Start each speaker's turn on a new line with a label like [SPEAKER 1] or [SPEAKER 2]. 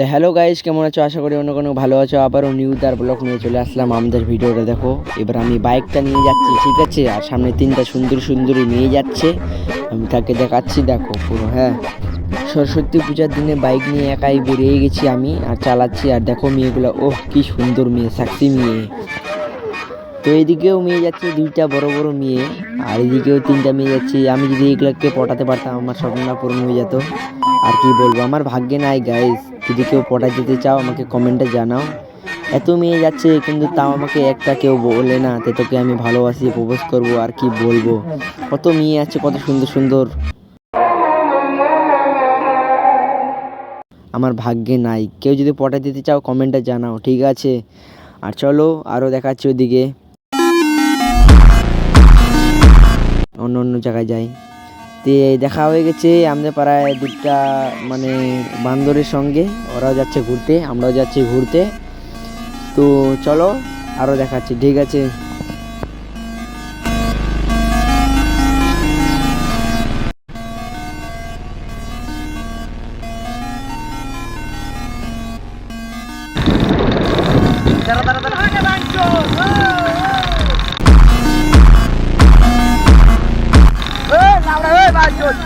[SPEAKER 1] তো hello guys কেমন আছো? আশা করি অন্য কোনো ভালো আছো। আবারও নিউ দার ব্লক নিয়ে চলে আসলাম আমাদের ভিডিওটা, দেখো। এবার আমি বাইকটা নিয়ে যাচ্ছি, ঠিক আছে? আর সামনে তিনটা সুন্দর সুন্দরী নিয়ে যাচ্ছে। আমি তাকে দেখাচ্ছি, দেখো, পুরো হ্যাঁ। সরস্বতী পূজার দিনে বাইক নিয়ে একাই বেরিয়ে গেছি আমি আর চালাচ্ছি। আর দেখো মেয়েগুলো, ওহ, কি সুন্দর মেয়ে সাক্ষী মেয়ে। তো এদিকেও মেয়ে যাচ্ছে, দুইটা বড় বড় মেয়ে, আর এদিকেও তিনটা মেয়ে যাচ্ছে। আমি যদি এগুলোকে পটাতে পারতাম, আমার স্বপ্নটা পূরণ হয়ে যেত। আর কি বলব, আমার ভাগ্যে নাই গাইস যদি কেউ পটাতে যেতে চাও, আমাকে কমেন্টে জানাও। এত মেয়ে যাচ্ছে, কিন্তু তাও আমাকে একটা কেউ বলে না, তে তোকে আমি ভালোবাসি, প্রপোজ করব, আর কি বলব? কত মেয়ে আছে, কত সুন্দর সুন্দর। আমার ভাগ্যে নাই। কেউ যদি পটাতে দিতে চাও কমেন্টে জানাও, ঠিক আছে? আর চলো আরও দেখাচ্ছি ওদিকে। অন্য অন্য জায়গায় যাই। তো দেখা হয়ে গেছে আমাদের পাড়ায় দুটা মানে বান্দরের সঙ্গে ওরাও যাচ্ছে ঘুরতে আমরাও যাচ্ছি ঘুরতে। তো চলো আরও দেখাচ্ছি ঠিক আছে? Tara, tara, tara. Yeah.